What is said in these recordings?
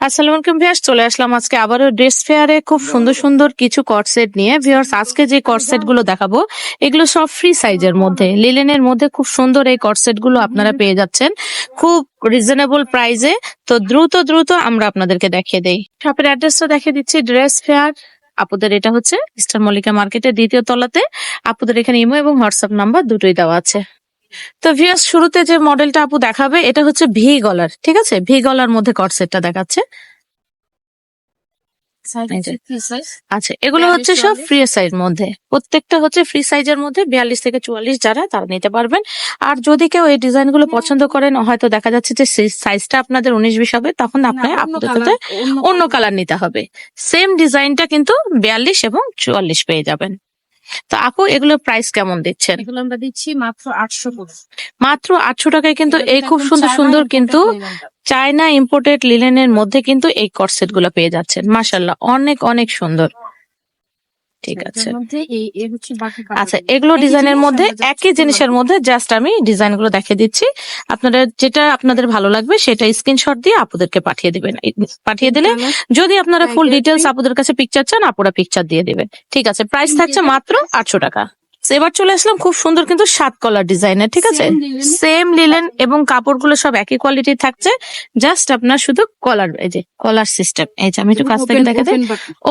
আসসালামু আলাইকুম ভিউয়ার্স, চলে আসলাম আজকে আবারও ড্রেস ফেয়ারে। খুব সুন্দর সুন্দর কিছু কটসেট নিয়ে। ভিউয়ার্স, আজকে যে কটসেটগুলো দেখাবো, এগুলো সব ফ্রি সাইজের মধ্যে। লিলেনের মধ্যে খুব সুন্দর এই কটসেটগুলো আপনারা পেয়ে যাচ্ছেন। খুব রিজনেবল প্রাইসে। তো দ্রুত দ্রুত আমরা আপনাদেরকে দেখিয়ে দেই। শপের অ্যাড্রেসটা দেখিয়ে দিচ্ছি, ড্রেস ফেয়ার। আপুদের এটা হচ্ছে ইস্টার মল্লিকা মার্কেটের দ্বিতীয় তলাতে। আপুদের এখানে ইমো এবং হোয়াটসঅ্যাপ নাম্বার দুটোই দেওয়া আছে। তো ভিউয়ার্স শুরুতে যে মডেলটা আপু দেখাবে এটা হচ্ছে ভি গলার ঠিক আছে? ভি গলার মধ্যে কটসেটটা দেখাচ্ছে। আচ্ছা এগুলো হচ্ছে সব ফ্রি সাইজ মধ্যে। প্রত্যেকটা হচ্ছে ফ্রি সাইজের মধ্যে বিয়াল্লিশ থেকে চুয়াল্লিশ যারা তারা নিতে পারবেন। আর যদি কেউ এই ডিজাইনগুলো পছন্দ করেন হয়তো দেখা যাচ্ছে যে সাইজটা আপনাদের উনিশ বিশ হবে তখন আপনার আপনাদের সাথে অন্য কালার নিতে হবে। সেম ডিজাইনটা কিন্তু বিয়াল্লিশ এবং চুয়াল্লিশ পেয়ে যাবেন। তো আপু এগুলো প্রাইস কেমন দিচ্ছেন? এগুলো আমরা দিচ্ছি মাত্র আটশো মাত্র আটশো টাকায় কিন্তু এই খুব সুন্দর সুন্দর কিন্তু চায়না ইম্পোর্টেড লিলেনের মধ্যে কিন্তু এই কটসেটগুলো পেয়ে যাচ্ছেন। মাসাল্লাহ অনেক অনেক সুন্দর। ঠিক আছে। আচ্ছা এগুলো ডিজাইনের মধ্যে একই জিনিসের মধ্যে জাস্ট আমি ডিজাইনগুলো দেখিয়ে দিচ্ছি। আপনারা যেটা আপনাদের ভালো লাগবে সেটা স্ক্রিনশট দিয়ে আপুদেরকে পাঠিয়ে দিবেন। পাঠিয়ে দিলে যদি আপনারা ফুল ডিটেলস। আপুদের কাছে পিকচার চান আপুরা পিকচার দিয়ে দেবে ঠিক আছে প্রাইস থাকছে মাত্র আটশো টাকা। এবার চলে আসলাম খুব সুন্দর কিন্তু সাত কলার ডিজাইনের ঠিক আছে? সেম লিলেন এবং কাপড়গুলো সব একই কোয়ালিটি থাকছে। জাস্ট আপনার শুধু কলার এই যে কলার সিস্টেম এই যে আমি একটু কাছ থেকে দেখে দিই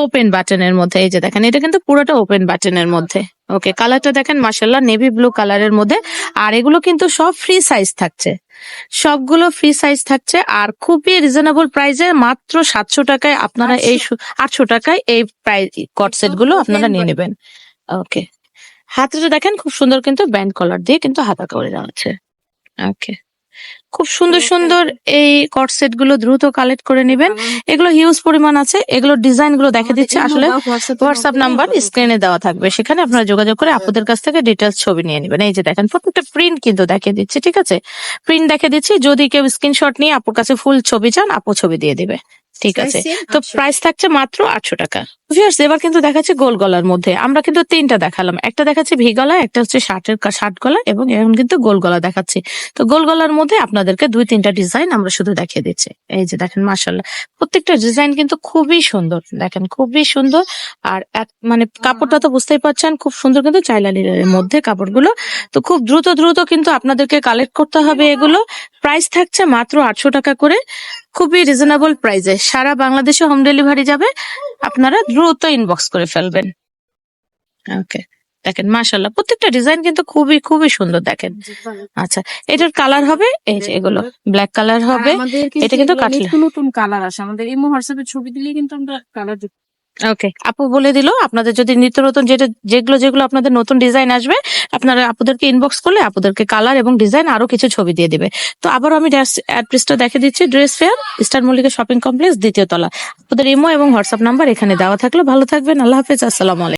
ওপেন বাটনের মধ্যে এই যে দেখেন এটা কিন্তু পুরোটা ওপেন বাটনের মধ্যে। ওকে কালারটা দেখেন মার্শাল্লাহ নেভি ব্লু কালারের মধ্যে। আর এগুলো কিন্তু সব ফ্রি সাইজ থাকছে। সবগুলো ফ্রি সাইজ থাকছে। আর খুবই রিজনেবল প্রাইসে মাত্র সাতশো টাকায় আপনারা এই আটশো। টাকায় এই প্রাইস কট সেটগুলো আপনারা নিয়ে নেবেন। ওকে হাতেটা দেখেন খুব সুন্দর কিন্তু ব্যান্ড কলার দিয়ে কিন্তু হাতা করে দেওয়া আছে। ওকে খুব সুন্দর সুন্দর এই কট সেটগুলো দ্রুত কালেক্ট করে নেবেন। এগুলো হিউজ পরিমাণ আছে। এগুলো ডিজাইনগুলো দেখে দিচ্ছে আসলে। হোয়াটসঅ্যাপ নাম্বার স্ক্রিনে দেওয়া থাকবে। সেখানে আপনারা যোগাযোগ করে আপুদের কাছ থেকে ডিটেলস ছবি নিয়ে নেবেন। এই যে দেখেন প্রত্যেকটা প্রিন্ট কিন্তু দেখে দিচ্ছি ঠিক আছে? প্রিন্ট দেখে দিচ্ছি। যদি কেউ স্ক্রিনশট নিয়ে আপুর কাছে ফুল ছবি চান আপু ছবি দিয়ে দিবে। ঠিক আছে। তো প্রাইস থাকছে মাত্র আটশো টাকা। ভিউয়ার্স এবার কিন্তু দেখাচ্ছে গোল গলার মধ্যে। আমরা কিন্তু তিনটা দেখালাম। একটা দেখাচ্ছে ভি গলা একটা হচ্ছে শার্টের শার্ট গলা এবং এখন কিন্তু গোল গলা দেখাচ্ছি। তো গোল গলার মধ্যে আপনাদেরকে দুই তিনটা ডিজাইন আমরা শুধু দেখিয়ে দিচ্ছি। এই যে দেখেন মাসাল্লাহ প্রত্যেকটা ডিজাইন কিন্তু খুবই সুন্দর। দেখেন খুবই সুন্দর। আর এক মানে কাপড়টা তো বুঝতেই পারছেন খুব সুন্দর কিন্তু চাইলা লিলের মধ্যে কাপড়গুলো। তো খুব দ্রুত দ্রুত কিন্তু আপনাদেরকে কালেক্ট করতে হবে এগুলো। প্রাইস থাকছে মাত্র আটশো টাকা করে। খুবই রিজনেবল প্রাইসে সারা বাংলাদেশে হোম ডেলিভারি যাবে আপনারা দ্রুত ইনবক্স করে ফেলবেন। ওকে দেখেন মাশাল্লাহ প্রত্যেকটা ডিজাইন কিন্তু খুবই খুবই সুন্দর দেখেন। আচ্ছা এটার কালার হবে? এই যে এগুলো ব্ল্যাক কালার হবে। এটা কিন্তু কাটলা। নতুন নতুন কালার আসে। আমাদের ইমো হোয়াটসঅ্যাপে ছবি দিলেই কিন্তু আমরা কালার ওকে আপু বলে দিল আপনাদের যদি নিত্য নতুন যেটা যেগুলো যেগুলো আপনাদের নতুন ডিজাইন আসবে আপনারা আপুদেরকে ইনবক্স করলে আপনাদেরকে কালার এবং ডিজাইন আরও কিছু ছবি দিয়ে দেবে। তো আবার আমি অ্যাড্রেসটা দেখে দিচ্ছি dress fair star Mallika shopping complex দ্বিতীয় তলা। আপনাদের ইমো এবং হোয়াটসঅ্যাপ নাম্বার এখানে দেওয়া থাকলে। ভালো থাকবেন, আল্লাহ হাফেজ, আসসালাম আলাইকুম।